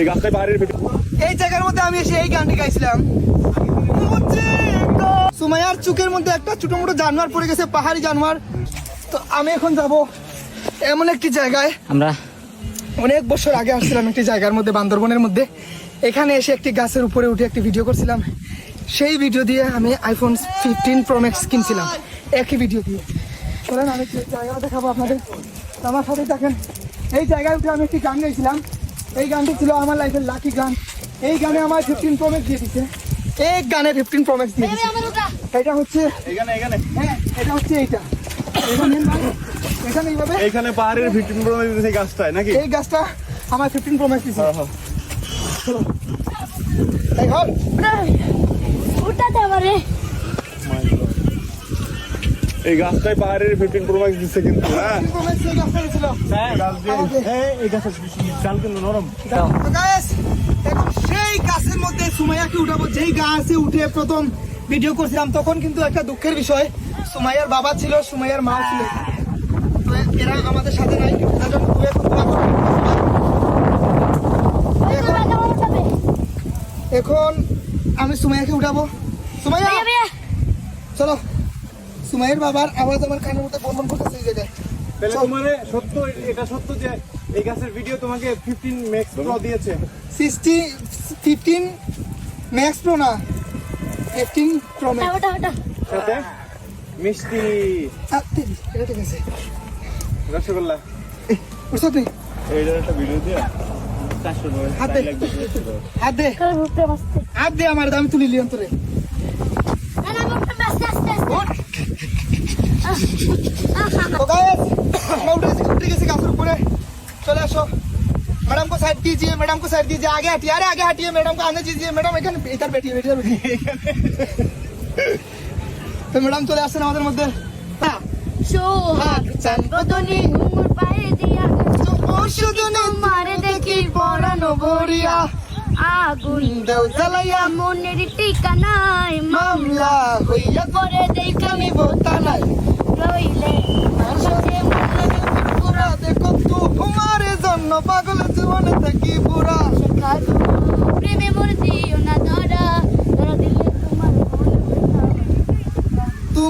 এই পাহাড়ের ভিতরে এই জায়গার মধ্যে আমি এসে এই গানটি গাইছিলাম। সুমাইয়ার চুকের মধ্যে একটা ছোট মোটো জানোয়ার পড়ে গেছে পাহাড়ি জানোয়ার। তো আমি এখন যাব এমন একটি জায়গায়। আমরা অনেক বছর আগে আসছিলাম একটি জায়গার মধ্যে বান্দরবনের মধ্যে। এখানে এসে একটি গাছের উপরে উঠে একটি ভিডিও করছিলাম। সেই ভিডিও দিয়ে আমি আইফোন ফিফটিন প্রো ম্যাক্স কিনছিলাম। একই ভিডিও দিয়ে। চলেন আমি জায়গাটা দেখাবো আপনাদের। আমার সাথে দেখেন এই জায়গায় উঠে আমি একটি গান গাইছিলাম। এই গানটি ছিল আমার লাইফের লাকি গান। এই গানে আমার ফিফটিন প্রো ম্যাক্স দিয়ে দিচ্ছে। এই গানে ফিফটিন প্রো ম্যাক্স দিয়ে দিচ্ছে। এটা হচ্ছে এখানে এখানে। হ্যাঁ এটা হচ্ছে এইটা। এখানে এইভাবে। পাহাড়ের গাছটায় নাকি? এই গাছটা আমার ফিফটিন দিচ্ছে। হল। উঠাতে পারে এই গাছটায় পাহাড়ের ফিফটিন প্রো ম্যাক্স দিচ্ছে কিন্তু হ্যাঁ? এই ছিল গাছ গাছের চাল কিন্তু নরম। এখন সেই গাছের মধ্যে সুমাইয়াকে উঠাবো? যেই গাছে উঠে প্রথম ভিডিও করছিলাম তখন কিন্তু একটা দুঃখের বিষয় সুমাইয়ার বাবা ছিল সুমাইয়ার মা ছিল। তো এরা আমাদের সাথে নাই এখন আমি সুমাইয়াকে উঠাবো। সুমাইয়া! চলো। সুমাইয়ের বাবার আওয়াজ আমার কানের মধ্যে বন্ধন করতেছে এই জায়গায়। তাহলে তোমার সত্য এটা সত্য যে এই গাছের ভিডিও তোমাকে ফিফটিন ম্যাক্স প্রো দিয়েছে। সিক্সটি ফিফটিন ম্যাক্স প্রো না ফিফটিন প্রো ম্যাক্স ওটা ওটা সাথে মিষ্টি। এটা ঠিক আছে। রসগোল্লা। বুঝছ তুই এইটার একটা ভিডিও দিয়ে হাত হাত হাত দে আমার দাম তুলি লিয়ন তোরে। না না উঠতে আস্তে আস্তে। আস্তে तो गाइस मैं उठे उठ गए गाछ ऊपर चले आसो मैडम को साइड कीजिए मैडम को साइड कीजिए आगे हटिए अरे आगे हटिए मैडम को आने दीजिए मैडम এখানে इधर बैठिए इधर बैठिए তো ম্যাডাম চলে আসছেন আমাদের মধ্যে হ্যাঁ সোহাগ চাঁদ বদনে ঘুমুর পায়ে দিয়া ও শুধু মারে দেখি পরানো বড়িয়া আগুন দেও জ্বালাইয়া মনের ঠিকানায় মামলা হইয়া পরে দেখে আমি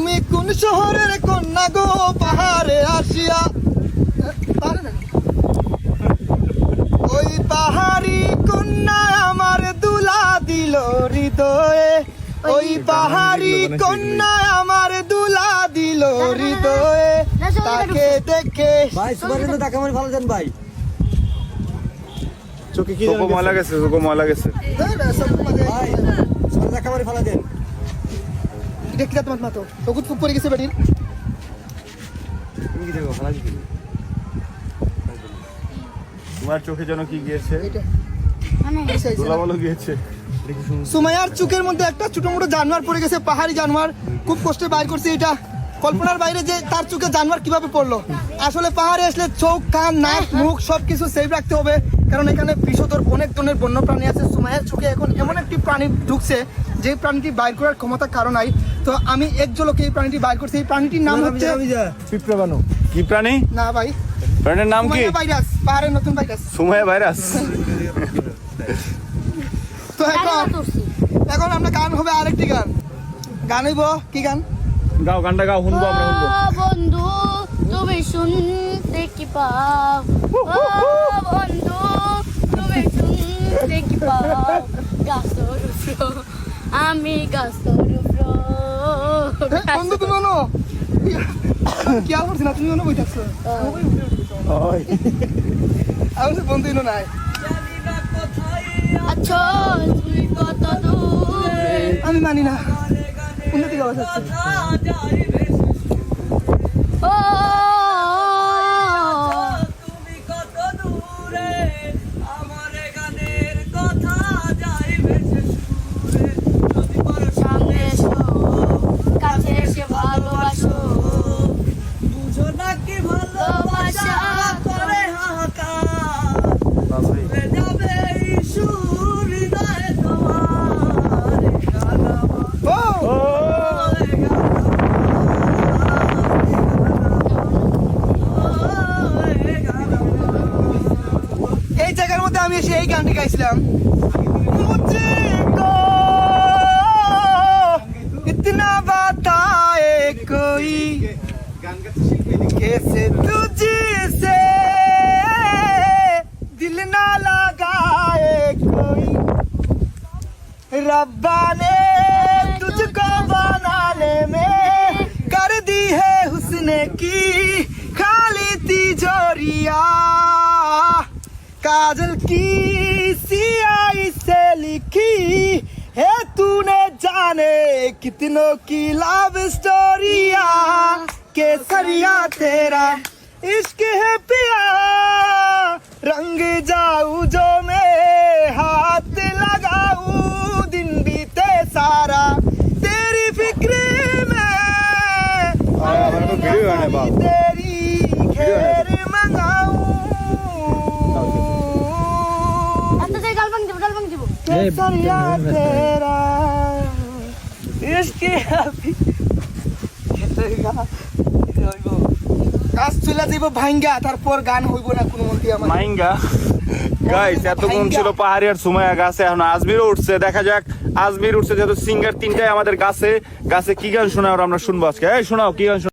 তুমি কোন শহরের কন্যা গো পাহাড়ে আসিয়া ওই পাহাড়ি কন্যা আমার দুলা দিল হৃদয়ে ওই পাহাড়ি কন্যা আমার দুলা দিল হৃদয়ে তাকে দেখে ভাই সুপার কিন্তু টাকা মারি ভালো দেন ভাই চোখে কি চোখে ময়লা গেছে চোখে ময়লা গেছে ভাই দেন এটা কি তোমার মাতো ফুক পড়ে গেছে বেটির তুমি কি দেখো ভালো তোমার চোখে যেন কি গিয়েছে? মানে গিয়েছে। সুমাইয়ার চোখের মধ্যে একটা ছোট মোটো জানোয়ার পড়ে গেছে পাহাড়ি জানোয়ার। খুব কষ্টে বাইর করছে এটা। কল্পনার বাইরে যে তার চোখে জানোয়ার কীভাবে পড়ল। আসলে পাহাড়ে আসলে চোখ কান নাক মুখ সবকিছু সেভ রাখতে হবে। কারণ এখানে বিষধর অনেক ধরনের বন্য প্রাণী আছে। সুমাইয়ার চোখে এখন এমন একটি প্রাণী ঢুকছে যে প্রাণীটি বাইর করার ক্ষমতা কারণ নাই। তো আমি এক জলকে এই প্রাণীটি বাইর করছি। এই প্রাণীটির নাম হচ্ছে পিঁপড়ে বানো। কি প্রাণী? না ভাই। প্রাণীর নাম কি? ভাইরাস পাহাড়ের নতুন ভাইরাস। সুমাইয়া ভাইরাস। তো এখন এখন আমরা গান হবে আরেকটি গান। গান হইব কি গান? গাও গানটা গাও শুনব আমরা শুনব বন্ধু তুমি শুনতে কি পাও? ও বন্ধু তুমি শুনতে কি পাও? উপর আমি উপর বন্ধু তুমি নো কি আর করছি না তুমি নো বই থাকছো আমি সে বন্ধু ইনো নাই আচ্ছা আমি মানি না। উন্নতি গাওয়া যাচ্ছে ও তুমি কত দূরে আমার গানের কথা যাই ভেসে সুরে যদি পারো সামনে এসো কাছে এসে ভালোবাসো বুঝো নাকি ভালোবাসা করে হাহাকার উড়ে যাবে এই সুর হৃদয়ে তোমার গানা ও ও গানা মধ্যে আমি এসে এই গানটি গাইছিলাম मुझको इतना बताए कोई গান গাচ্ছে শিল্পী এদিকে। कैसे तुझसे दिल ना लगाए कोई रब्बा ने तुझको बनाने में कर दी है हुस्न की खाली तिजोरिया काजल की सियाई से लिखी है तूने जाने कितनों की लव स्टोरिया केसरिया तेरा इश्क है पिया रंग जाऊ जो मैं গাল ভাঙ যাবো केसरिया तेरा इश्क अभी কাজ চলে যাইব ভাঙ্গা তারপর গান হইব না কোনো মন্ত্রী আমার মাইঙ্গা গাইস এতক্ষণ ছিল পাহাড়িয়ার সুমাইয়া গাছে এখন আজমিরও উঠছে দেখা যাক আজমির উঠছে যেহেতু সিঙ্গার তিনটাই আমাদের গাছে গাছে কি গান শোনাও আমরা শুনবো আজকে এই শোনাও কি গান শোনাও?